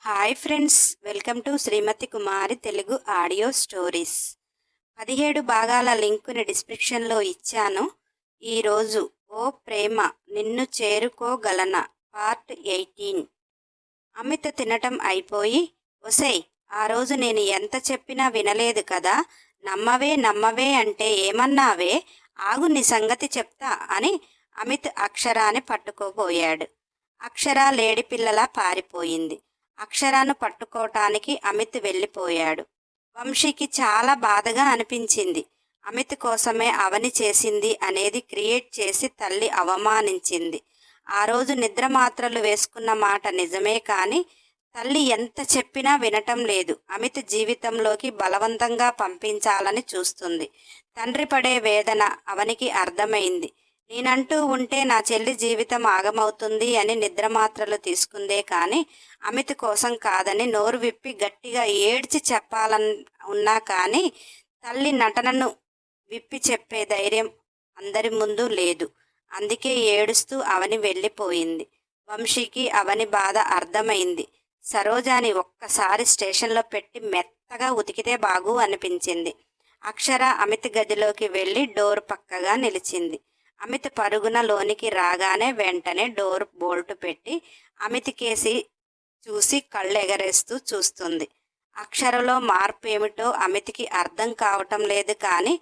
Hi friends welcome to Shrimati Kumari Telugu audio stories. పదిహేడు భాగాల లింకుని డిస్క్రిప్షన్లో ఇచ్చాను. ఈరోజు ఓ ప్రేమ నిన్ను చేరుకోగలన? Part eighteen. అమిత తినటం అయిపోయి ఒసై ఆ రోజు నేను ఎంత చెప్పినా వినలేదు కదా? నమ్మవే నమ్మవే అంటే ఏమన్నావే? ఆగు నీ సంగతి చెప్తా అని అమిత్ అక్షరాన్ని పట్టుకోబోయాడు. అక్షర లేడిపిల్లలా పారిపోయింది. అక్షరాను పట్టుకోవటానికి అమిత్ వెళ్ళిపోయాడు. వంశీకి చాలా బాధగా అనిపించింది. అమిత్ కోసమే అవని చేసింది అనేది క్రియేట్ చేసి తల్లి అవమానించింది. ఆ రోజు నిద్ర మాత్రలు వేసుకున్న మాట నిజమే కానీ తల్లి ఎంత చెప్పినా వినటం లేదు. అమిత్ జీవితంలోకి బలవంతంగా పంపించాలని చూస్తుంది. తండ్రి పడే వేదన అవనికి అర్థమైంది. నేనంటూ ఉంటే నా చెల్లి జీవితం ఆగమవుతుంది అని నిద్ర మాత్రలు తీసుకుందే కానీ అమిత్ కోసం కాదని నోరు విప్పి గట్టిగా ఏడ్చి చెప్పాలని ఉన్నా కానీ తల్లి నటనను విప్పి చెప్పే ధైర్యం అందరి ముందు లేదు. అందుకే ఏడుస్తూ అవని వెళ్ళిపోయింది. వంశీకి అవని బాధ అర్థమైంది. సరోజాని ఒక్కసారి స్టేషన్లో పెట్టి మెత్తగా ఉతికితే బాగు అనిపించింది. అక్షర అమిత్ గదిలోకి వెళ్ళి డోర్ పక్కగా నిలిచింది. అమిత్ పరుగున లోనికి రాగానే వెంటనే డోర్ బోల్ట్ పెట్టి అమిత్ కేసి చూసి కళ్ళు ఎగరేస్తూ చూస్తుంది. అక్షరలో మార్పు ఏమిటో అమిత్కి అర్థం కావటం లేదు కానీ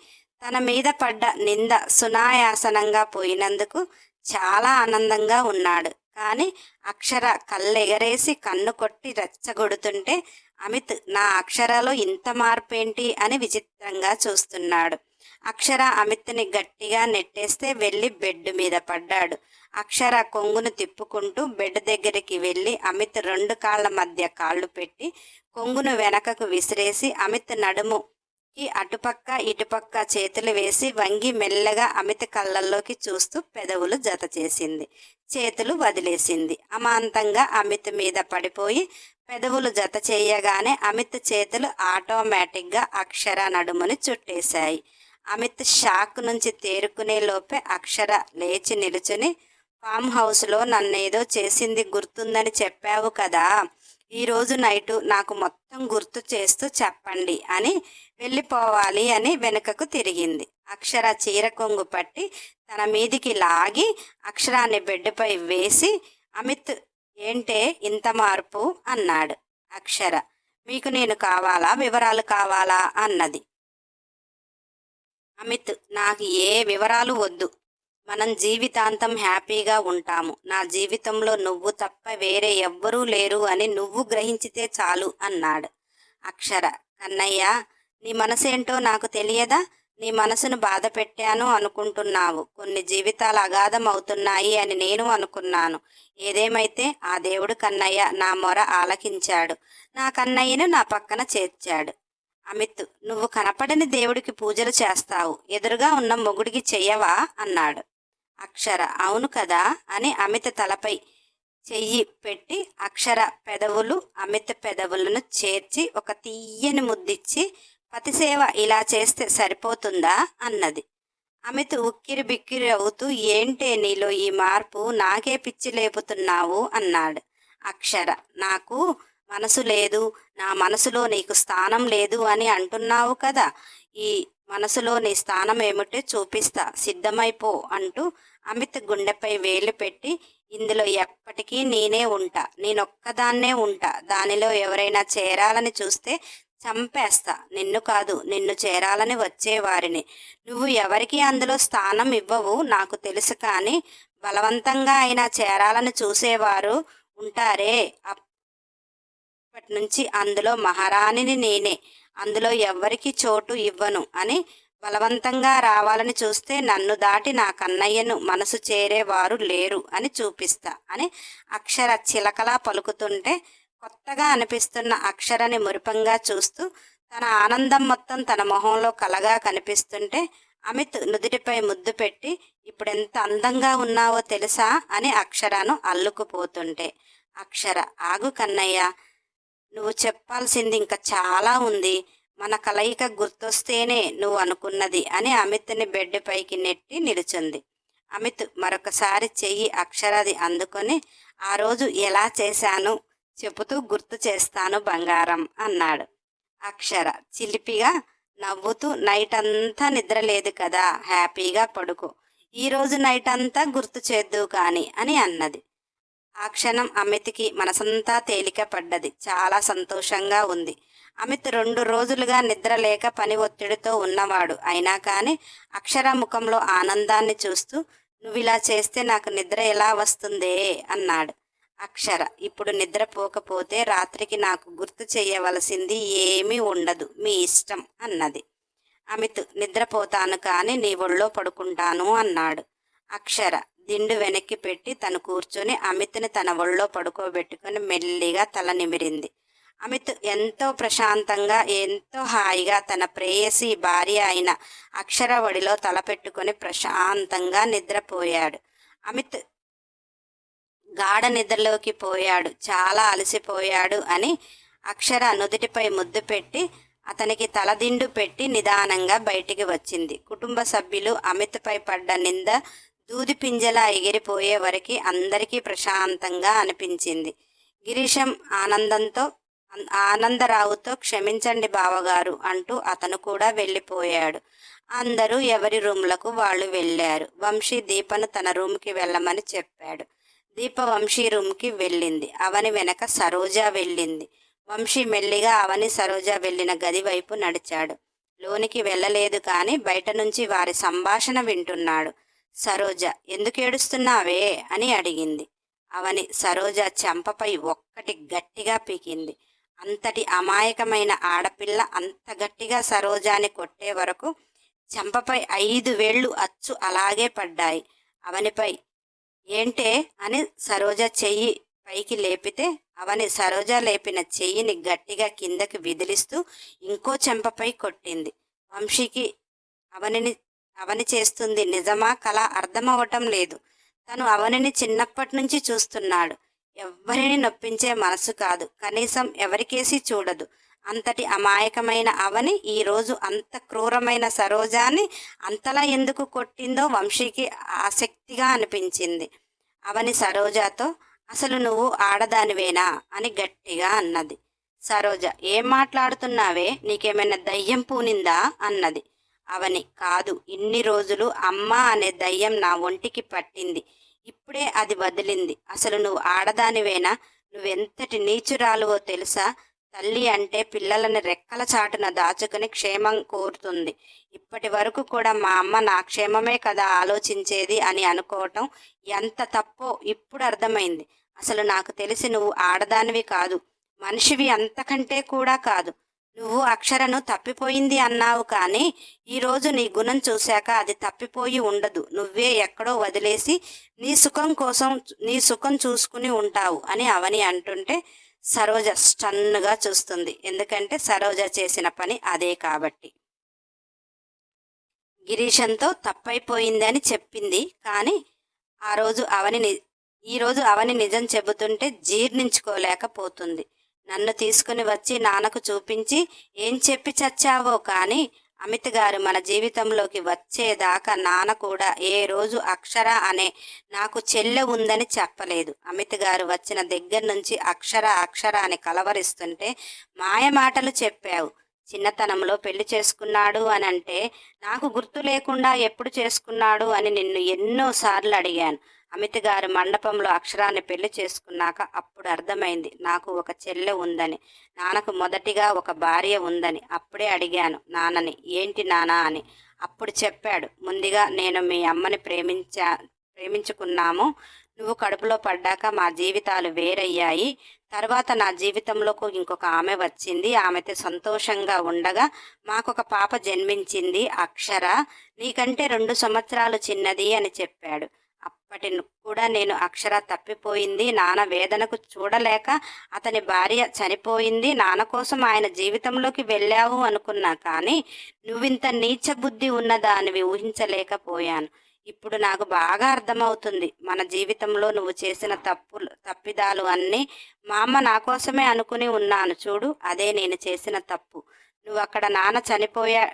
తన మీద పడ్డ నింద సునాయాసనంగా పోయినందుకు చాలా ఆనందంగా ఉన్నాడు. కానీ అక్షర కళ్ళెగరేసి కన్ను కొట్టి రెచ్చగొడుతుంటే అమిత్ నా అక్షరాలో ఇంత మార్పేంటి అని విచిత్రంగా చూస్తున్నాడు. అక్షర అమిత్ని గట్టిగా నెట్టేస్తే వెళ్ళి బెడ్ మీద పడ్డాడు. అక్షర కొంగును తిప్పుకుంటూ బెడ్ దగ్గరికి వెళ్ళి అమిత్ రెండు కాళ్ళ మధ్య కాళ్ళు పెట్టి కొంగును వెనకకు విసిరేసి అమిత్ నడుముకి అటుపక్క ఇటుపక్క చేతులు వేసి వంగి మెల్లగా అమిత్ కళ్ళల్లోకి చూస్తూ పెదవులు జత చేసింది. చేతులు వదిలేసింది. అమాంతంగా అమిత్ మీద పడిపోయి పెదవులు జత చేయగానే అమిత్ చేతులు ఆటోమేటిక్గా అక్షర నడుముని చుట్టేశాయి. అమిత్ షాక్ నుంచి తేరుకునే లోపే అక్షర లేచి నిలుచుని ఫామ్ హౌస్లో నన్నేదో చేసింది గుర్తుందని చెప్పావు కదా. ఈరోజు నైటు నాకు మొత్తం గుర్తు చేస్తూ చెప్పండి అని వెళ్ళిపోవాలి అని వెనుకకు తిరిగింది. అక్షర చీర కొంగు పట్టి తన మీదికి లాగి అక్షరాన్ని బెడ్పై వేసి అమిత్ ఏంటే ఇంత మార్పు? అన్నాడు అక్షర. మీకు నేను కావాలా? వివరాలు కావాలా? అన్నది. అమిత్ నాకు ఏ వివరాలు వద్దు. మనం జీవితాంతం హ్యాపీగా ఉంటాము. నా జీవితంలో నువ్వు తప్ప వేరే ఎవ్వరూ లేరు అని నువ్వు గ్రహించితే చాలు అన్నాడు. అక్షర కన్నయ్య నీ మనసేంటో నాకు తెలియదా? నీ మనసును బాధ పెట్టాను అనుకుంటున్నావు. కొన్ని జీవితాలు అగాధం అవుతున్నాయి అని నేను అనుకున్నాను. ఏదేమైతే ఆ దేవుడు కన్నయ్య నా మొర ఆలకించాడు. నా కన్నయ్యను నా పక్కన చేర్చాడు. అమిత్ నువ్వు కనపడని దేవుడికి పూజలు చేస్తావు ఎదురుగా ఉన్న మొగుడికి చెయ్యవా? అన్నాడు. అక్షర అవును కదా అని అమిత తలపై చెయ్యి పెట్టి అక్షర పెదవులు అమిత పెదవులను చేర్చి ఒక తీయని ముద్దిచ్చి పతిసేవ ఇలా చేస్తే సరిపోతుందా? అన్నది. అమిత్ ఉక్కిరి బిక్కిరి అవుతూ ఏంటే నీలో ఈ మార్పు? నాకే పిచ్చి లేపుతున్నావు అన్నాడు. అక్షర నాకు మనసు లేదు నా మనసులో నీకు స్థానం లేదు అని అంటున్నావు కదా. ఈ మనసులో నీ స్థానం ఏమిటో చూపిస్తా. సిద్ధమైపో అంటూ అమిత్ గుండెపై వేలు పెట్టి ఇందులో ఎప్పటికీ నేనే ఉంటా. నేనొక్కదాన్నే ఉంటా. దానిలో ఎవరైనా చేరాలని చూస్తే చంపేస్తా. నిన్ను కాదు నిన్ను చేరాలని వచ్చేవారిని. నువ్వు ఎవరికి అందులో స్థానం ఇవ్వవు నాకు తెలుసు కానీ బలవంతంగా అయినా చేరాలని చూసేవారు ఉంటారే. అప్పటి నుంచి అందులో మహారాణిని నేనే అందులో ఎవ్వరికి చోటు ఇవ్వను అని బలవంతంగా రావాలని చూస్తే నన్ను దాటి నా కన్నయ్యను మనసు చేరేవారు లేరు అని చూపిస్తా అని అక్షర చిలకలా పలుకుతుంటే కొత్తగా అనిపిస్తున్న అక్షరని మురిపంగా చూస్తూ తన ఆనందం మొత్తం తన మొహంలో కలగా కనిపిస్తుంటే అమిత్ నుదుటిపై ముద్దు పెట్టి ఇప్పుడెంత అందంగా ఉన్నావో తెలుసా? అని అక్షరను అల్లుకుపోతుంటే అక్షర ఆగు కన్నయ్య నువ్వు చెప్పాల్సింది ఇంకా చాలా ఉంది. మన కలయిక గుర్తొస్తేనే నువ్వు అనుకున్నది అని అమిత్ని బెడ్ పైకి నెట్టి నిలుచుంది. అమిత్ మరొకసారి చెయ్యి అక్షరాది అందుకొని ఆ రోజు ఎలా చేశాను? చెబుతూ గుర్తు చేస్తాను బంగారం అన్నాడు. అక్షర చిలిపిగా నవ్వుతూ నైట్ అంతా నిద్ర లేదు కదా హ్యాపీగా పడుకో. ఈ రోజు నైట్ అంతా గుర్తు చేద్దు కానీ అని అన్నది. ఆ క్షణం అమిత్కి మనసంతా తేలిక పడ్డది చాలా సంతోషంగా ఉంది. అమిత్ రెండు రోజులుగా నిద్ర లేక పని ఒత్తిడితో ఉన్నవాడు. అయినా కానీ అక్షర ముఖంలో ఆనందాన్ని చూస్తూ నువ్వు ఇలా చేస్తే నాకు నిద్ర ఎలా వస్తుందే? అన్నాడు. అక్షర ఇప్పుడు నిద్రపోకపోతే రాత్రికి నాకు గుర్తు చేయవలసింది ఏమీ ఉండదు. మీ ఇష్టం అన్నది. అమిత్ నిద్రపోతాను కానీ నీ ఒళ్ళో పడుకుంటాను అన్నాడు. అక్షర దిండు వెనక్కి పెట్టి తను కూర్చొని అమిత్ని తన ఒళ్ళో పడుకోబెట్టుకుని మెల్లిగా తల నిమిరింది. అమిత్ ఎంతో ప్రశాంతంగా ఎంతో హాయిగా తన ప్రేయసి భార్య అయిన అక్షర ఒడిలో తలపెట్టుకుని ప్రశాంతంగా నిద్రపోయాడు. అమిత్ గాఢ నిద్రలోకి పోయాడు. చాలా అలసిపోయాడు అని అక్షర నుదుటిపై ముద్దు పెట్టి అతనికి తలదిండు పెట్టి నిదానంగా బయటికి వచ్చింది. కుటుంబ సభ్యులు అమిత్పై పడ్డ నింద దూది పింజల ఎగిరిపోయే వరకు అందరికీ ప్రశాంతంగా అనిపించింది. గిరీశం ఆనందంతో ఆనందరావుతో క్షమించండి బావగారు అంటూ అతను కూడా వెళ్ళిపోయాడు. అందరూ ఎవరి రూమ్లకు వాళ్ళు వెళ్ళారు. వంశీ దీపను తన రూమ్కి వెళ్ళమని చెప్పాడు. దీప వంశీ రూమ్కి వెళ్ళింది. అవని వెనక సరోజ వెళ్ళింది. వంశీ మెల్లిగా అవని సరోజ వెళ్ళిన గది వైపు నడిచాడు. లోనికి వెళ్ళలేదు కానీ బయట నుంచి వారి సంభాషణ వింటున్నాడు. సరోజ ఎందుకు ఏడుస్తున్నావే? అని అడిగింది. అవని సరోజ చెంపపై ఒక్కటి గట్టిగా పీకింది. అంతటి అమాయకమైన ఆడపిల్ల అంత గట్టిగా సరోజాని కొట్టే వరకు చెంపపై ఐదు వేళ్ళు అచ్చు అలాగే పడ్డాయి. అవనిపై ఏంటే? అని సరోజ చెయ్యి పైకి లేపితే అవని సరోజ లేపిన చెయ్యిని గట్టిగా కిందకి విదిలిస్తూ ఇంకో చెంపపై కొట్టింది. వంశీకి అవనిని అవని చేస్తుంది. నిజమా? కళ అర్థమవటం లేదు. తను అవనిని చిన్నప్పటి నుంచి చూస్తున్నాడు. ఎవ్వరిని నొప్పించే మనసు కాదు. కనీసం ఎవరికేసి చూడదు. అంతటి అమాయకమైన అవని ఈరోజు అంత క్రూరమైన సరోజాని అంతలా ఎందుకు కొట్టిందో వంశీకి ఆసక్తిగా అనిపించింది. అవని సరోజాతో అసలు నువ్వు ఆడదానివేనా? అని గట్టిగా అన్నది. సరోజ ఏం మాట్లాడుతున్నావే? నీకేమైనా దయ్యం పూనిందా? అన్నది. అవని. కాదు ఇన్ని రోజులు అమ్మ అనే దయ్యం నా ఒంటికి పట్టింది. ఇప్పుడే అది వదిలింది. అసలు నువ్వు ఆడదానివేనా? నువ్వెంతటి నీచురాలువో తెలుసా? తల్లి అంటే పిల్లలని రెక్కల చాటున దాచుకుని క్షేమం కోరుతుంది. ఇప్పటి వరకు కూడా మా అమ్మ నా క్షేమమే కదా ఆలోచించేది అని అనుకోవటం ఎంత తప్పో ఇప్పుడు అర్థమైంది. అసలు నాకు తెలిసి నువ్వు ఆడదానివి కాదు. మనిషివి అంతకంటే కూడా కాదు. నువ్వు అక్షరను తప్పిపోయింది అన్నావు కానీ ఈరోజు నీ గుణం చూశాక అది తప్పిపోయి ఉండదు. నువ్వే ఎక్కడో వదిలేసి నీ సుఖం కోసం నీ సుఖం చూసుకుని ఉంటావు అని అవని అంటుంటే సరోజ స్టన్నుగా చూస్తుంది. ఎందుకంటే సరోజ చేసిన పని అదే కాబట్టి. గిరీశంతో తప్పైపోయిందని చెప్పింది కానీ ఆ రోజు అవని ఈరోజు ఈ రోజు అవని నిజం చెబుతుంటే జీర్ణించుకోలేకపోతుంది. నన్ను తీసుకుని వచ్చి నాన్నకు చూపించి ఏం చెప్పి చచ్చావో కానీ అమిత్ గారు మన జీవితంలోకి వచ్చేదాకా నాన్న కూడా ఏ రోజు అక్షర అనే నాకు చెల్లె ఉందని చెప్పలేదు. అమిత్ గారు వచ్చిన దగ్గర నుంచి అక్షర అక్షర అని కలవరిస్తుంటే మాయ మాటలు చెప్పావు. చిన్నతనంలో పెళ్ళి చేసుకున్నాడు అని అంటే నాకు గుర్తు లేకుండా ఎప్పుడు చేసుకున్నాడు అని నిన్ను ఎన్నోసార్లు అడిగాను. అమిత్ గారు మండపంలో అక్షరాన్ని పెళ్ళి చేసుకున్నాక అప్పుడు అర్థమైంది నాకు ఒక చెల్లె ఉందని. నాన్నకు మొదటిగా ఒక భార్య ఉందని. అప్పుడే అడిగాను నాన్నని ఏంటి నానా అని. అప్పుడు చెప్పాడు ముందుగా నేను మీ అమ్మని ప్రేమించా ప్రేమించుకున్నాము. నువ్వు కడుపులో పడ్డాక మా జీవితాలు వేరయ్యాయి. తర్వాత నా జీవితంలోకి ఇంకొక ఆమె వచ్చింది. ఆమెతో సంతోషంగా ఉండగా మాకొక పాప జన్మించింది అక్షర. నీకంటే రెండు సంవత్సరాలు చిన్నది అని చెప్పాడు. అప్పటి కూడా నేను అక్షర తప్పిపోయింది. నాన్న వేదనకు చూడలేక అతని భార్య చనిపోయింది. నాన్న కోసం ఆయన జీవితంలోకి వెళ్ళావు అనుకున్నా కానీ నువ్వింత నీచ బుద్ధి ఉన్నదానివి ఊహించలేకపోయాను. ఇప్పుడు నాకు బాగా అర్థమవుతుంది. మన జీవితంలో నువ్వు చేసిన తప్పులు తప్పిదాలు అన్నీ మా అమ్మ నా కోసమే అనుకుని ఉన్నాను. చూడు అదే నేను చేసిన తప్పు. నువ్వు అక్కడ నాన్న చనిపోయా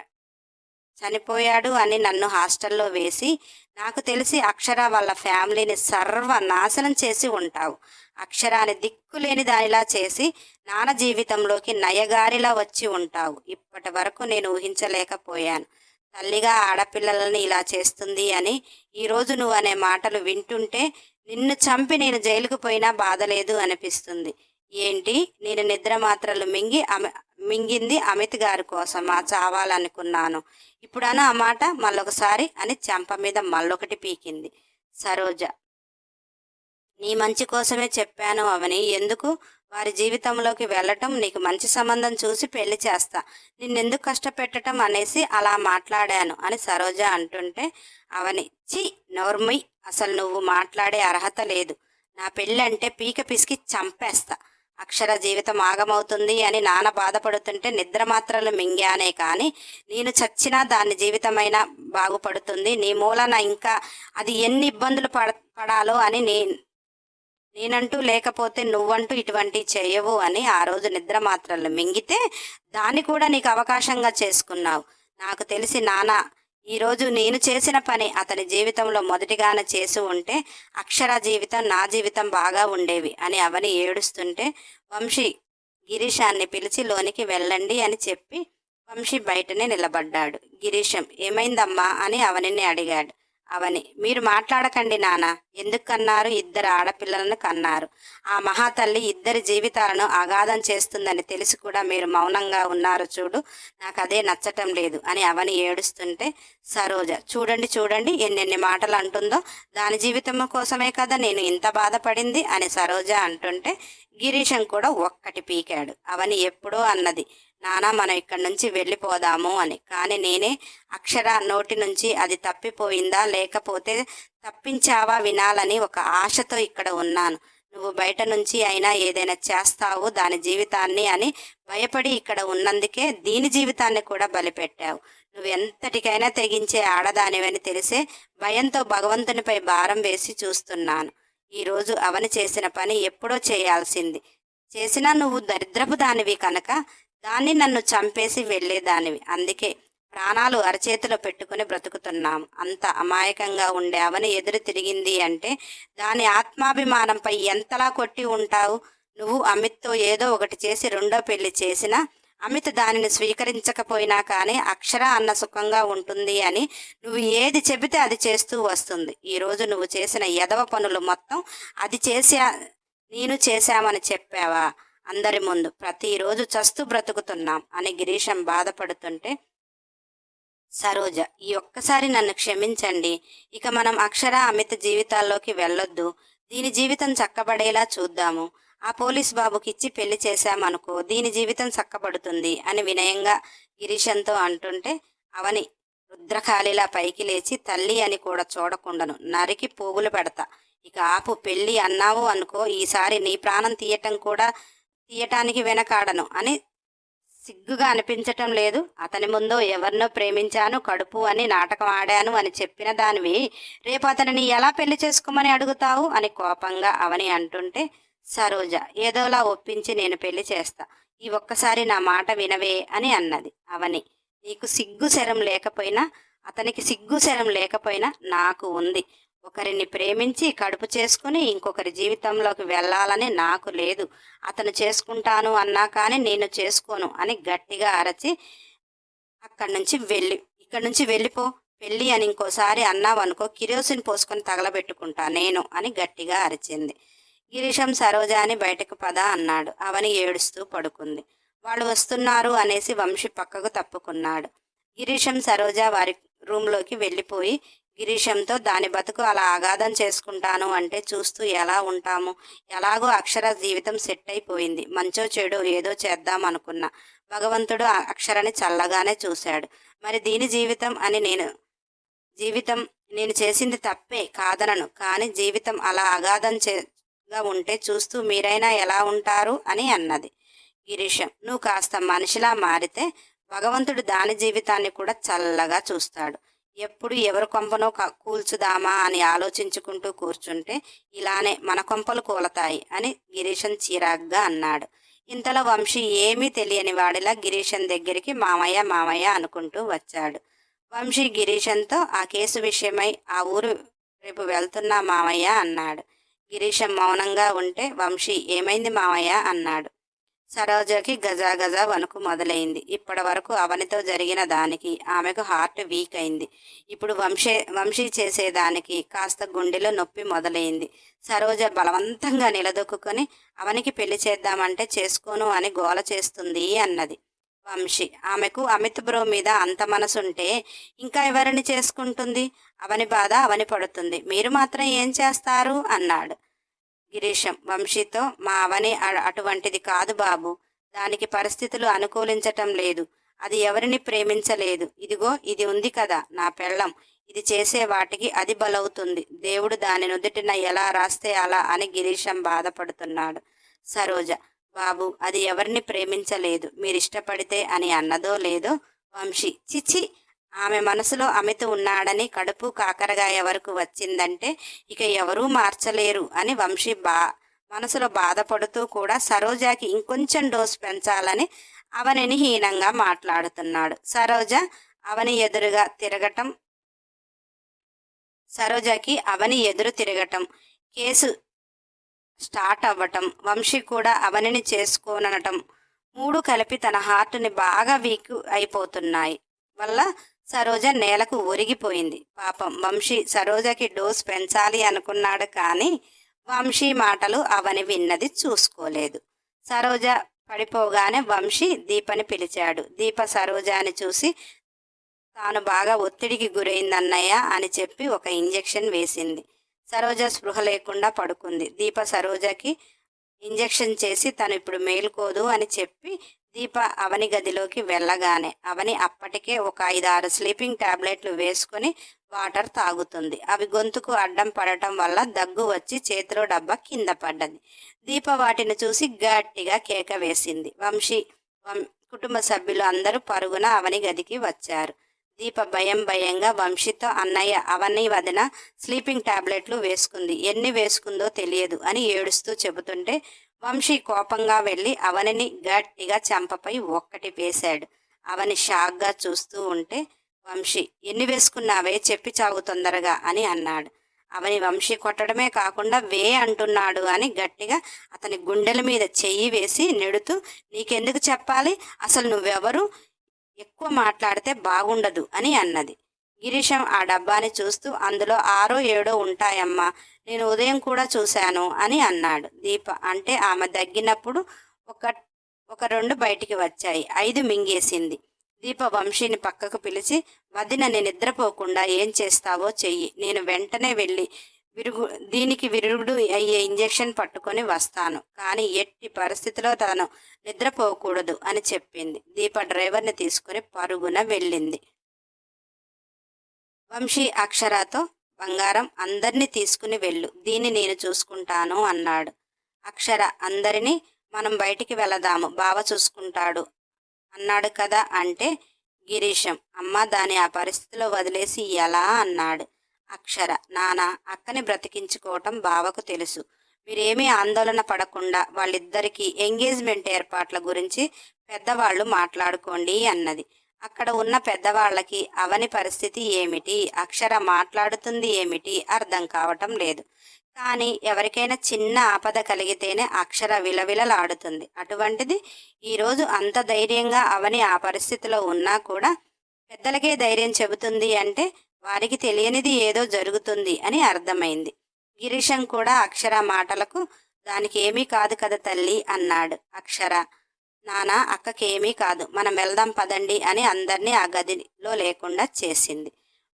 చనిపోయాడు అని నన్ను హాస్టల్లో వేసి నాకు తెలిసి అక్షర వాళ్ళ ఫ్యామిలీని సర్వనాశనం చేసి ఉంటావు. అక్షరాన్ని దిక్కులేని దానిలా చేసి నాన్న జీవితంలోకి నయగారిలా వచ్చి ఉంటావు. ఇప్పటి వరకు నేను ఊహించలేకపోయాను. తల్లిగా ఆడపిల్లలని ఇలా చేస్తుంది అని ఈరోజు నువ్వు అనే మాటలు వింటుంటే నిన్ను చంపి నేను జైలుకు పోయినా బాధలేదు అనిపిస్తుంది. ఏంటి? నేను నిద్ర మాత్రలు మింగి మింగింది అమిత్ గారి కోసమా చావాలనుకున్నాను. ఇప్పుడన్నా ఆ మాట? మళ్ళొకసారి అని చెంప మీద మళ్ళొకటి పీకింది సరోజ. నీ మంచి కోసమే చెప్పాను అవని. ఎందుకు? వారి జీవితంలోకి వెళ్ళటం నీకు మంచి సంబంధం చూసి పెళ్ళి చేస్తా. నిన్నెందుకు కష్టపెట్టడం అనేసి అలా మాట్లాడాను అని సరోజ అంటుంటే అవని చి నోర్మి అసలు నువ్వు మాట్లాడే అర్హత లేదు. నా పెళ్ళి అంటే పీక పిసికి చంపేస్తా. అక్షర జీవితం ఆగమవుతుంది అని నాన్న బాధపడుతుంటే నిద్ర మాత్రలు మింగానే కానీ నేను చచ్చినా దాని జీవితమైనా బాగుపడుతుంది. నీ మూలన ఇంకా అది ఎన్ని ఇబ్బందులు పడ పడాలో అని నే నేనంటూ లేకపోతే నువ్వంటూ ఇటువంటి చేయవు అని ఆ రోజు నిద్ర మాత్రలు మింగితే దాన్ని కూడా నీకు అవకాశంగా చేసుకున్నావు. నాకు తెలిసి నాన్న ఈరోజు నేను చేసిన పని అతని జీవితంలో మొదటిగానే చేసి ఉంటే అక్షర జీవితం నా జీవితం బాగా ఉండేవి అని అవని ఏడుస్తుంటే వంశీ గిరీశాన్ని పిలిచి లోనికి వెళ్ళండి అని చెప్పి వంశీ బయటనే నిలబడ్డాడు. గిరీశం ఏమైందమ్మా అని అవనిని అడిగాడు. అవని. మీరు మాట్లాడకండి నాన్న ఎందుకు కన్నారు? ఇద్దరు ఆడపిల్లలను కన్నారు. ఆ మహాతల్లి ఇద్దరి జీవితాలను అగాధం చేస్తుందని తెలిసి కూడా మీరు మౌనంగా ఉన్నారు చూడు. నాకు అదే నచ్చటం లేదు అని అవని ఏడుస్తుంటే సరోజ చూడండి చూడండి ఎన్నెన్ని మాటలు అంటుందో దాని జీవితం కోసమే కదా నేను ఇంత బాధపడింది అని సరోజ అంటుంటే గిరీశం కూడా ఒక్కటి పీకాడు. అవని ఎప్పుడో అన్నది. నానా మనం ఇక్కడి నుంచి వెళ్ళిపోదాము అని. కానీ నేనే అక్షర నోటి నుంచి అది తప్పిపోయిందా లేకపోతే తప్పించావా వినాలని ఒక ఆశతో ఇక్కడ ఉన్నాను. నువ్వు బయట నుంచి అయినా ఏదైనా చేస్తావు దాని జీవితాన్ని అని భయపడి ఇక్కడ ఉన్నందుకే దీని జీవితాన్ని కూడా బలిపెట్టావు. నువ్వు ఎంతటికైనా తెగించే ఆడదానివని తెలిసే భయంతో భగవంతునిపై భారం వేసి చూస్తున్నాను. ఈరోజు అవని చేసిన పని ఎప్పుడో చేయాల్సింది. చేసినా నువ్వు దరిద్రపు దానివి కనుక దాన్ని నన్ను చంపేసి వెళ్ళేదానివి. అందుకే ప్రాణాలు అరచేతిలో పెట్టుకుని బ్రతుకుతున్నాం. అంత అమాయకంగా ఉండే అవని ఎదురు తిరిగింది అంటే దాని ఆత్మాభిమానంపై ఎంతలా కొట్టి ఉంటావు? నువ్వు అమిత్తో ఏదో ఒకటి చేసి రెండో పెళ్ళి చేసినా అమిత్ దానిని స్వీకరించకపోయినా కానీ అక్షర అన్న సుఖంగా ఉంటుంది అని నువ్వు ఏది చెబితే అది చేస్తూ వస్తుంది. ఈరోజు నువ్వు చేసిన ఎదవ పనులు మొత్తం అది చేసా నేను చేశామని చెప్పావా? అందరి ముందు. ప్రతిరోజు చస్తూ బ్రతుకుతున్నాం అని గిరీశం బాధపడుతుంటే సరోజ ఈ ఒక్కసారి నన్ను క్షమించండి. ఇక మనం అక్షర అమిత జీవితాల్లోకి వెళ్ళొద్దు. దీని జీవితం చక్కబడేలా చూద్దాము. ఆ పోలీస్ బాబుకి ఇచ్చి పెళ్ళి చేశామనుకో దీని జీవితం చక్కబడుతుంది అని వినయంగా గిరీశంతో అంటుంటే అవని రుద్రకాళిలా పైకి లేచి తల్లి అని కూడా చూడకుండాను. నరికి పోగులు పెడతా. ఇక ఆపు పెళ్ళి అన్నావు అనుకో ఈసారి నీ ప్రాణం తీయటం కూడా తీయటానికి వెనకాడను అని సిగ్గుగా అనిపించటం లేదు. అతని ముందు ఎవరినో ప్రేమించాను కడుపు అని నాటకం ఆడాను అని చెప్పిన దానివి రేపు అతనిని ఎలా పెళ్ళి చేసుకోమని అడుగుతావు? అని కోపంగా అవని అంటుంటే సరోజ ఏదోలా ఒప్పించి నేను పెళ్ళి చేస్తా. ఈ ఒక్కసారి నా మాట వినవే అని అన్నది అవని. నీకు సిగ్గు శరం లేకపోయినా అతనికి సిగ్గు శరం లేకపోయినా నాకు ఉంది. ఒకరిని ప్రేమించి కడుపు చేసుకుని ఇంకొకరి జీవితంలోకి వెళ్ళాలని నాకు లేదు. అతను చేసుకుంటాను అన్నా కానీ నేను చేసుకోను అని గట్టిగా అరచి అక్కడి నుంచి వెళ్ళి ఇక్కడి నుంచి వెళ్ళిపో పెళ్ళి అని ఇంకోసారి అన్నావనుకో కిరోసిన్ పోసుకొని తగలబెట్టుకుంటా నేను అని గట్టిగా అరిచింది. గిరీశం సరోజ అని బయటకు పద అన్నాడు. అవని ఏడుస్తూ పడుకుంది. వాళ్ళు వస్తున్నారు అనేసి వంశీ పక్కకు తప్పుకున్నాడు. గిరీశం సరోజ వారి రూమ్లోకి వెళ్ళిపోయి గిరీశంతో దాని బతుకు అలా అగాధం చేసుకుంటాను అంటే చూస్తూ ఎలా ఉంటాము? ఎలాగో అక్షర జీవితం సెట్ అయిపోయింది. మంచో చెడు ఏదో చేద్దాం అనుకున్నా. భగవంతుడు ఆ అక్షరని చల్లగానే చూశాడు. మరి దీని జీవితం అని నేను జీవితం నేను చేసింది తప్పే కాదనను. కానీ జీవితం అలా అగాధం చేగా ఉంటే చూస్తూ మీరైనా ఎలా ఉంటారు? అని అన్నది గిరీశం. నువ్వు కాస్త మనిషిలా మారితే భగవంతుడు దాని జీవితాన్ని కూడా చల్లగా చూస్తాడు. ఎప్పుడు ఎవరి కొంపనో కూల్చుదామా అని ఆలోచించుకుంటూ కూర్చుంటే ఇలానే మన కొంపలు కూలతాయి అని గిరీశన్ చిరాగ్గా అన్నాడు. ఇంతలో వంశీ ఏమీ తెలియని వాడిలా గిరీశన్ దగ్గరికి మామయ్య మామయ్య అనుకుంటూ వచ్చాడు. వంశీ గిరీశంతో ఆ కేసు విషయమై ఆ ఊరు రేపు వెళ్తున్నా మామయ్య అన్నాడు. గిరీశం మౌనంగా ఉంటే వంశీ ఏమైంది మామయ్య అన్నాడు. సరోజకి గజా గజా వణుకు మొదలైంది. ఇప్పటి వరకు అవనితో జరిగిన దానికి ఆమెకు హార్ట్ వీక్ అయింది. ఇప్పుడు వంశే వంశీ చేసేదానికి కాస్త గుండెలో నొప్పి మొదలైంది. సరోజ బలవంతంగా నిలదొక్కుని అవనికి పెళ్ళి చేద్దామంటే చేసుకోను అని గోల చేస్తుంది అన్నది. వంశీ ఆమెకు అమిత్ బ్రో మీద అంత మనసుంటే ఇంకా ఎవరిని చేసుకుంటుంది? అవని బాధ అవని పడుతుంది. మీరు మాత్రం ఏం చేస్తారు? అన్నాడు. గిరీశం వంశీతో మా అవని అటువంటిది కాదు బాబు. దానికి పరిస్థితులు అనుకూలించటం లేదు. అది ఎవరిని ప్రేమించలేదు. ఇదిగో ఇది ఉంది కదా నా పెళ్ళం. ఇది చేసే వాటికి అది బలవుతుంది. దేవుడు దాని నుదుటిన ఎలా రాస్తే అలా అని గిరీశం బాధపడుతున్నాడు. సరోజ బాబు అది ఎవరిని ప్రేమించలేదు. మీరు ఇష్టపడితే అని అన్నదో లేదో? వంశీ చిచి ఆమె మనసులో అమిత ఉన్నాడని కడుపు కాకరగాయ వరకు వచ్చిందంటే ఇక ఎవరూ మార్చలేరు అని వంశీ బా మనసులో బాధపడుతూ కూడా సరోజాకి ఇంకొంచెం డోస్ పెంచాలని అవనిని హీనంగా మాట్లాడుతున్నాడు. సరోజ అవని ఎదురుగా తిరగటం సరోజకి అవని ఎదురు తిరగటం కేసు స్టార్ట్ అవ్వటం వంశీ కూడా అవనిని చేసుకోనటం మూడు కలిపి తన హార్ట్ని బాగా వీక్ అయిపోతున్నాయి. వల్ల సరోజ నేలకు ఒరిగిపోయింది. పాపం వంశీ సరోజకి డోస్ పెంచాలి అనుకున్నాడు కానీ వంశీ మాటలు అవని విన్నది చూసుకోలేదు. సరోజ పడిపోగానే వంశీ దీపని పిలిచాడు. దీప సరోజాని చూసి తాను బాగా ఒత్తిడికి గురైందన్నయ్య అని చెప్పి ఒక ఇంజెక్షన్ వేసింది. సరోజ స్పృహ లేకుండా పడుకుంది. దీప సరోజకి ఇంజెక్షన్ చేసి తను ఇప్పుడు మేలుకోదు అని చెప్పి దీప అవని గదిలోకి వెళ్ళగానే అవని అప్పటికే ఒక ఐదారు స్లీపింగ్ టాబ్లెట్లు వేసుకొని వాటర్ తాగుతుంది. అవి గొంతుకు అడ్డం పడటం వల్ల దగ్గు వచ్చి చేతిలో డబ్బా కింద పడ్డది. దీప వాటిని చూసి గట్టిగా కేక వేసింది. వంశీ వం- కుటుంబ సభ్యులు అందరూ పరుగున అవని గదికి వచ్చారు. దీప భయం భయంగా వంశీతో అన్నయ్య అవని వదిన స్లీపింగ్ టాబ్లెట్లు వేసుకుంది. ఎన్ని వేసుకుందో తెలియదు అని ఏడుస్తూ చెబుతుంటే వంశీ కోపంగా వెళ్ళి అవనిని గట్టిగా చెంపపై ఒక్కటి వేశాడు. అవని షాక్గా చూస్తూ ఉంటే వంశీ ఎన్ని వేసుకున్నావే? చెప్పి చావు తొందరగా అని అన్నాడు. అవని వంశీ కొట్టడమే కాకుండా వే అంటున్నాడు అని గట్టిగా అతని గుండెల మీద చెయ్యి వేసి నెడుతూ నీకెందుకు చెప్పాలి? అసలు నువ్వెవరు? ఎక్కువ మాట్లాడితే బాగుండదు అని అన్నది. గిరీశం ఆ డబ్బాని చూస్తూ అందులో ఆరో ఏడో ఉంటాయమ్మా నేను ఉదయం కూడా చూశాను అని అన్నాడు. దీప అంటే ఆమె దగ్గినప్పుడు ఒక ఒక రెండు బయటికి వచ్చాయి. ఐదు మింగేసింది. దీప వంశీని పక్కకు పిలిచి వదిన నేను నిద్రపోకుండా ఏం చేస్తావో చెయ్యి. నేను వెంటనే వెళ్ళి విరుగు దీనికి విరుగుడు అయ్యే ఇంజెక్షన్ పట్టుకొని వస్తాను. కానీ ఎట్టి పరిస్థితిలో తను నిద్రపోకూడదు అని చెప్పింది. దీప డ్రైవర్ని తీసుకుని పరుగున వెళ్ళింది. వంశీ అక్షరాతో బంగారం అందరినీ తీసుకుని వెళ్ళు దీన్ని నేను చూసుకుంటాను అన్నాడు. అక్షర అందరినీ మనం బయటికి వెళదాము బావ చూసుకుంటాడు అన్నాడు కదా అంటే గిరీశం అమ్మ దాని ఆ పరిస్థితిలో వదిలేసి ఎలా అన్నాడు. అక్షర నానా అక్కని బ్రతికించుకోవటం బావకు తెలుసు. మీరేమీ ఆందోళన పడకుండా వాళ్ళిద్దరికీ ఎంగేజ్మెంట్ ఏర్పాట్ల గురించి పెద్దవాళ్ళు మాట్లాడుకోండి అన్నది. అక్కడ ఉన్న పెద్దవాళ్ళకి అవని పరిస్థితి ఏమిటి? అక్షర మాట్లాడుతుంది ఏమిటి? అర్థం కావటం లేదు. కానీ ఎవరికైనా చిన్న ఆపద కలిగితేనే అక్షర విలవిలలాడుతుంది. అటువంటిది ఈరోజు అంత ధైర్యంగా అవని ఆ పరిస్థితిలో ఉన్నా కూడా పెద్దలకే ధైర్యం చెబుతుంది అంటే వారికి తెలియనిది ఏదో జరుగుతుంది అని అర్థమైంది. గిరీశం కూడా అక్షర మాటలకు దానికి ఏమీ కాదు కదా తల్లి అన్నాడు అక్షర. నానా అక్కకేమీ కాదు. మనం వెళ్దాం పదండి అని అందరినీ ఆ గదిలో లేకుండా చేసింది.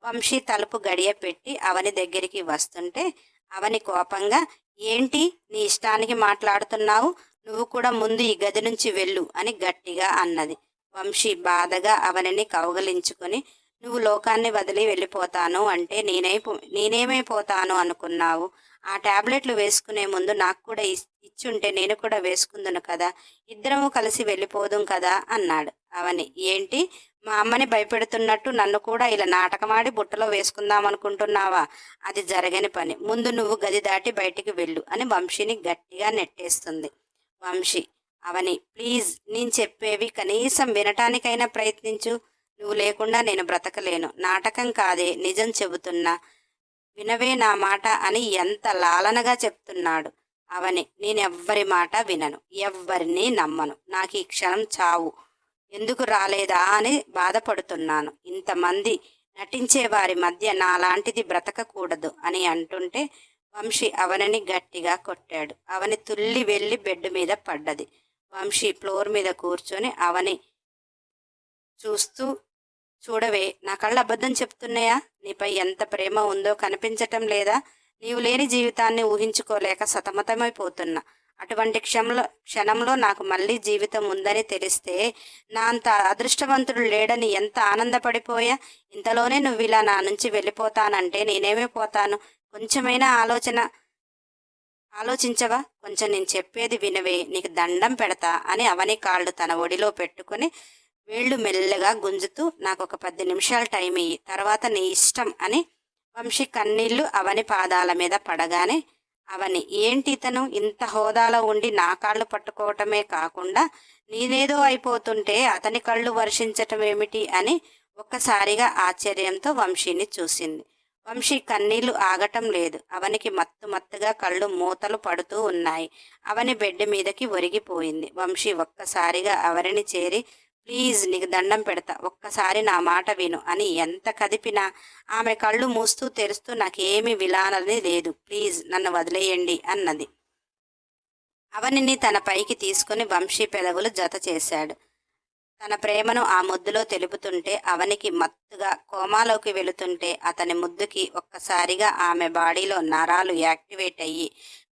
వంశీ తలుపు గడియ పెట్టి అవని దగ్గరికి వస్తుంటే అవని కోపంగా ఏంటి? నీ ఇష్టానికి మాట్లాడుతున్నావు? నువ్వు కూడా ముందు ఈ గది నుంచి వెళ్ళు అని గట్టిగా అన్నది. వంశీ బాధగా అవనిని కౌగలించుకొని నువ్వు లోకాన్ని వదిలి వెళ్ళిపోతాను అంటే నేనై నేనేమైపోతాను అనుకున్నావు. ఆ టాబ్లెట్లు వేసుకునే ముందు నాకు కూడా ఇచ్చుంటే నేను కూడా వేసుకుందును కదా. ఇద్దరము కలిసి వెళ్ళిపోదుం కదా అన్నాడు అవని. ఏంటి? మా అమ్మని భయపెడుతున్నట్టు నన్ను కూడా ఇలా నాటకమాడి బుట్టలో వేసుకుందాం అనుకుంటున్నావా? అది జరగని పని. ముందు నువ్వు గది దాటి బయటికి వెళ్ళు అని వంశీని గట్టిగా నెట్టేస్తుంది. వంశీ అవని ప్లీజ్ నేను చెప్పేవి కనీసం వినటానికైనా ప్రయత్నించు. నువ్వు లేకుండా నేను బ్రతకలేను. నాటకం కాదే నిజం చెబుతున్నా. వినవే నా మాట అని ఎంత లాలనగా చెప్తున్నాడు అవని. నేనెవ్వరి మాట వినను ఎవ్వరిని నమ్మను. నాకు ఈ క్షణం చావు. ఎందుకు రాలేదా అని బాధపడుతున్నాను. ఇంతమంది నటించే వారి మధ్య నాలాంటిది బ్రతకకూడదు అని అంటుంటే వంశీ అవనిని గట్టిగా కొట్టాడు. అవని తుల్లి వెళ్ళి బెడ్ మీద పడ్డది. వంశీ ఫ్లోర్ మీద కూర్చొని అవని చూస్తూ చూడవే నా కళ్ళు అబద్ధం చెప్తున్నాయా? నీపై ఎంత ప్రేమ ఉందో కనిపించటం లేదా? నీవు లేని జీవితాన్ని ఊహించుకోలేక సతమతమైపోతున్నా. అటువంటి క్షణంలో క్షణంలో నాకు మళ్ళీ జీవితం ఉందని తెలిస్తే నా అంత అదృష్టవంతుడు లేడని ఎంత ఆనందపడిపోయా? ఇంతలోనే నువ్వు ఇలా నా నుంచి వెళ్ళిపోతానంటే నేనేమే పోతాను? కొంచెమైనా ఆలోచన ఆలోచించవా? కొంచెం నేను చెప్పేది వినవే నీకు దండం పెడతా అని అవని కాళ్ళు తన ఒడిలో పెట్టుకుని వేళ్ళు మెల్లగా గుంజుతూ నాకు ఒక పది నిమిషాలు టైం ఇయ్యి. తర్వాత నీ ఇష్టం అని వంశీ కన్నీళ్ళు అవని పాదాల మీద పడగానే అవని ఏంటి ఇతను? ఇంత హోదాలో ఉండి నా కాళ్ళు పట్టుకోవటమే కాకుండా నేనేదో అయిపోతుంటే అతని కళ్ళు వర్షించటం ఏమిటి? అని ఒక్కసారిగా ఆశ్చర్యంతో వంశీని చూసింది. వంశీ కన్నీళ్ళు ఆగటం లేదు. అవనికి మత్తు మత్తుగా కళ్ళు మూతలు పడుతూ ఉన్నాయి. అవని బెడ్ మీదకి ఒరిగిపోయింది. వంశీ ఒక్కసారిగా అవరిని చేరి ప్లీజ్ నీకు దండం పెడతా ఒక్కసారి నా మాట విను అని ఎంత కదిపినా ఆమె కళ్ళు మూస్తూ తెరుస్తూ నాకేమీ విలానది లేదు. ప్లీజ్ నన్ను వదిలేయండి అన్నది. అవనిని తన పైకి తీసుకుని వంశీ పెదవులు జత చేశాడు. తన ప్రేమను ఆ ముద్దులో తెలుపుతుంటే అవనికి మత్తుగా కోమాలోకి వెళుతుంటే అతని ముద్దుకి ఒక్కసారిగా ఆమె బాడీలో నరాలు యాక్టివేట్ అయ్యి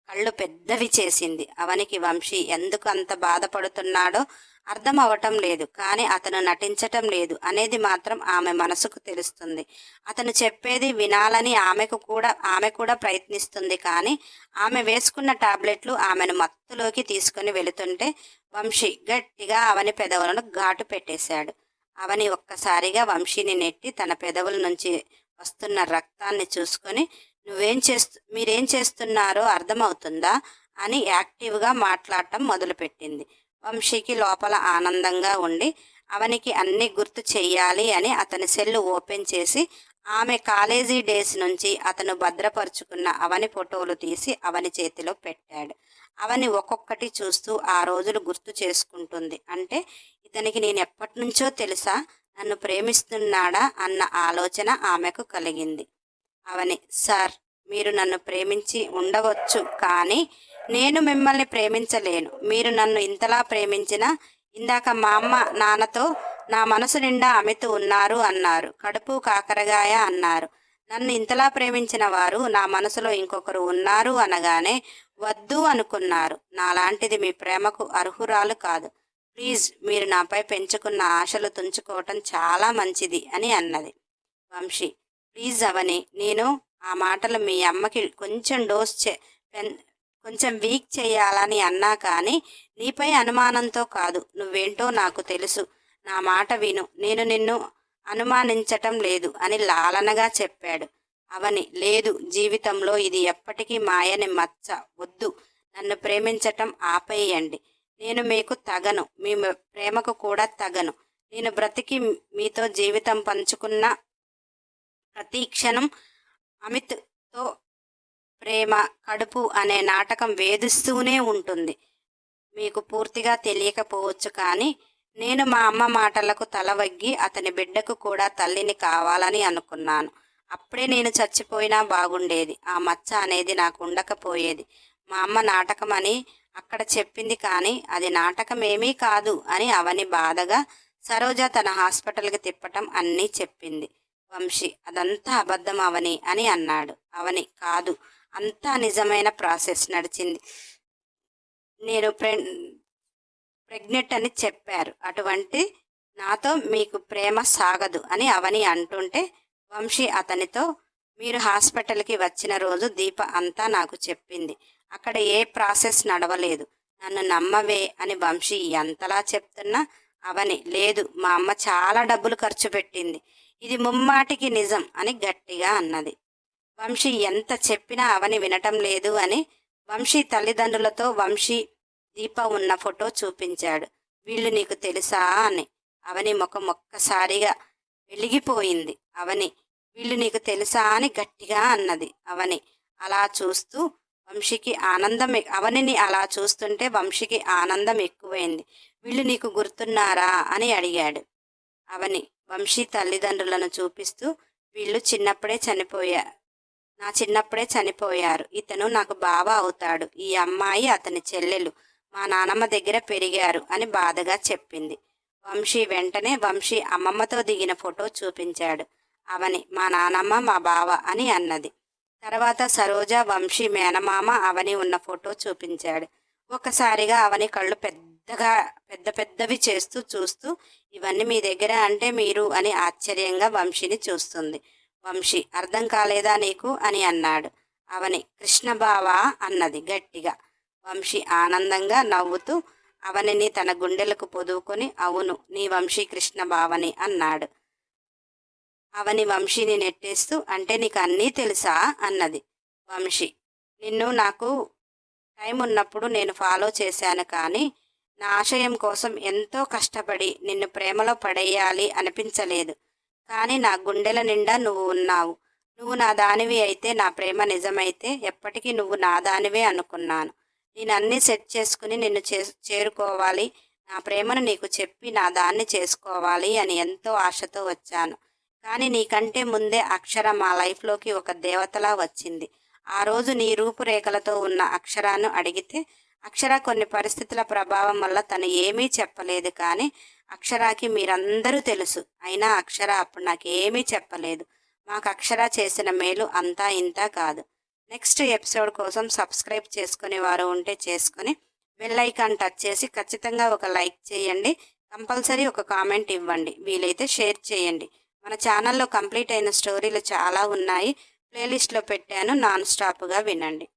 కళ్ళు పెద్దవి చేసింది. అవనికి వంశీ ఎందుకు అంత బాధపడుతున్నాడో అర్థం అవటం లేదు. కానీ అతను నటించటం లేదు అనేది మాత్రం ఆమె మనసుకు తెలుస్తుంది. అతను చెప్పేది వినాలని ఆమెకు కూడా ఆమె కూడా ప్రయత్నిస్తుంది కానీ ఆమె వేసుకున్న టాబ్లెట్లు ఆమెను మత్తులోకి తీసుకుని వెళుతుంటే వంశీ గట్టిగా అవని పెదవులను ఘాటు పెట్టేశాడు. అవని ఒక్కసారిగా వంశీని నెట్టి తన పెదవుల నుంచి వస్తున్న రక్తాన్ని చూసుకొని నువ్వేం చేస్తు మీరేం చేస్తున్నారో అర్థమవుతుందా? అని యాక్టివ్గా మాట్లాడటం మొదలుపెట్టింది. వంశీకి లోపల ఆనందంగా ఉండి అవనికి అన్ని గుర్తు చెయ్యాలి అని అతని సెల్లు ఓపెన్ చేసి ఆమె కాలేజీ డేస్ నుంచి అతను భద్రపరుచుకున్న అవని ఫోటోలు తీసి అవని చేతిలో పెట్టాడు. అవని ఒక్కొక్కటి చూస్తూ ఆ రోజులు గుర్తు చేసుకుంటుంది. అంటే ఇతనికి నేను ఎప్పటి నుంచో తెలుసా? నన్ను ప్రేమిస్తున్నాడా? అన్న ఆలోచన ఆమెకు కలిగింది. అవని సార్ మీరు నన్ను ప్రేమించి ఉండవచ్చు కానీ నేను మిమ్మల్ని ప్రేమించలేను. మీరు నన్ను ఇంతలా ప్రేమించిన ఇందాక మా అమ్మ నాన్నతో నా మనసు నిండా అమితు ఉన్నారు అన్నారు. కడుపు కాకరగాయ అన్నారు. నన్ను ఇంతలా ప్రేమించిన వారు నా మనసులో ఇంకొకరు ఉన్నారు అనగానే వద్దు అనుకున్నారు. నాలాంటిది మీ ప్రేమకు అర్హురాలు కాదు. ప్లీజ్ మీరు నాపై పెంచుకున్న ఆశలు తుంచుకోవటం చాలా మంచిది అని అన్నది. వంశీ ప్లీజ్ అవని నేను ఆ మాటలు మీ అమ్మకి కొంచెం డోస్ చే పెన్ కొంచెం వీక్ చేయాలని అన్నా కానీ నీపై అనుమానంతో కాదు. నువ్వేంటో నాకు తెలుసు. నా మాట విను. నేను నిన్ను అనుమానించటం లేదు అని లాలనగా చెప్పాడు. అవని లేదు జీవితంలో ఇది ఎప్పటికీ మాయని మచ్చ. వద్దు. నన్ను ప్రేమించటం ఆపేయండి. నేను మీకు తగను. మీ ప్రేమకు కూడా తగను. నేను బ్రతికి మీతో జీవితం పంచుకున్న ప్రతి క్షణం అమిత్తో ప్రేమ కడుపు అనే నాటకం వేధిస్తూనే ఉంటుంది. మీకు పూర్తిగా తెలియకపోవచ్చు కానీ నేను మా అమ్మ మాటలకు తల వగ్గి అతని బిడ్డకు కూడా తల్లిని కావాలని అనుకున్నాను. అప్పుడే నేను చచ్చిపోయినా బాగుండేది. ఆ మచ్చ అనేది నాకు ఉండకపోయేది. మా అమ్మ నాటకం అని అక్కడ చెప్పింది కానీ అది నాటకమేమీ కాదు అని అవని బాధగా సరోజ తన హాస్పిటల్కి తిప్పటం అన్నీ చెప్పింది. వంశీ అదంతా అబద్ధం అవని అని అన్నాడు. అవని కాదు. అంతా నిజమైన ప్రాసెస్ నడిచింది. నేను ప్రె ప్రెగ్నెంట్ అని చెప్పారు. అటువంటి నాతో మీకు ప్రేమ సాగదు అని అవని అంటుంటే వంశీ అతనితో మీరు హాస్పిటల్కి వచ్చిన రోజు దీప అంతా నాకు చెప్పింది. అక్కడ ఏ ప్రాసెస్ నడవలేదు. నన్ను నమ్మవే అని వంశీ ఎంతలా చెప్తున్నా అవని లేదు మా అమ్మ చాలా డబ్బులు ఖర్చు పెట్టింది. ఇది ముమ్మాటికి నిజం అని గట్టిగా అన్నది. వంశీ ఎంత చెప్పినా అవని వినటం లేదు అని వంశీ తల్లిదండ్రులతో వంశీ దీప ఉన్న ఫోటో చూపించాడు. వీళ్ళు నీకు తెలుసా అని. అవని ముఖం ఒక్కసారిగా వెలిగిపోయింది. అవని వీళ్ళు నీకు తెలుసా అని గట్టిగా అన్నది. అవని అలా చూస్తూ వంశీకి ఆనందం అవనిని అలా చూస్తుంటే వంశీకి ఆనందం ఎక్కువైంది. వీళ్ళు నీకు గుర్తున్నారా అని అడిగాడు. అవని వంశీ తల్లిదండ్రులను చూపిస్తూ వీళ్ళు చిన్నప్పుడే చనిపోయారు నా చిన్నప్పుడే చనిపోయారు. ఇతను నాకు బావ అవుతాడు. ఈ అమ్మాయి అతని చెల్లెలు. మా నానమ్మ దగ్గర పెరిగారు అని బాధగా చెప్పింది. వంశీ వెంటనే వంశీ అమ్మమ్మతో దిగిన ఫోటో చూపించాడు. అవని మా నానమ్మ మా బావ అని అన్నది. తర్వాత సరోజ వంశీ మేనమామ అవని ఉన్న ఫోటో చూపించాడు. ఒక్కసారిగా అవని కళ్ళు పెద్దగా పెద్ద పెద్దవి చేస్తూ చూస్తూ ఇవన్నీ మీ దగ్గర అంటే మీరు అని ఆశ్చర్యంగా వంశీని చూస్తుంది. వంశీ అర్థం కాలేదా నీకు? అని అన్నాడు. అవని కృష్ణబావా అన్నది గట్టిగా. వంశీ ఆనందంగా నవ్వుతూ అవనిని తన గుండెలకు పొదువుకొని అవును నీ వంశీ కృష్ణ బావని అన్నాడు. అవని వంశీని నెట్టేస్తూ అంటే నీకు అన్నీ తెలుసా? అన్నది. వంశీ నిన్ను నాకు టైం ఉన్నప్పుడు నేను ఫాలో చేశాను కానీ నా ఆశయం కోసం ఎంతో కష్టపడి నిన్ను ప్రేమలో పడేయాలి అనిపించలేదు. కానీ నా గుండెల నిండా నువ్వు ఉన్నావు. నువ్వు నా దానివి అయితే నా ప్రేమ నిజమైతే ఎప్పటికీ నువ్వు నా దానివే అనుకున్నాను. నేను అన్నీ సెట్ చేసుకుని నిన్ను చే చేరుకోవాలి. నా ప్రేమను నీకు చెప్పి నా దాన్ని చేసుకోవాలి అని ఎంతో ఆశతో వచ్చాను. కానీ నీకంటే ముందే అక్షర మా లైఫ్లోకి ఒక దేవతలా వచ్చింది. ఆ రోజు నీ రూపురేఖలతో ఉన్న అక్షరాను అడిగితే అక్షర కొన్ని పరిస్థితుల ప్రభావం వల్ల తను ఏమీ చెప్పలేదు కానీ అక్షరాకి మీరందరూ తెలుసు. అయినా అక్షర అప్పుడు నాకు ఏమీ చెప్పలేదు. మాకు అక్షర చేసిన మేలు అంతా ఇంత కాదు. నెక్స్ట్ ఎపిసోడ్ కోసం సబ్స్క్రైబ్ చేసుకునే వారు ఉంటే చేసుకొని బెల్ ఐకాన్ టచ్ చేసి ఖచ్చితంగా ఒక లైక్ చేయండి. కంపల్సరీ ఒక కామెంట్ ఇవ్వండి. వీలైతే షేర్ చేయండి. మన ఛానల్లో కంప్లీట్ అయిన స్టోరీలు చాలా ఉన్నాయి. ప్లేలిస్ట్లో పెట్టాను. నాన్ స్టాప్గా వినండి.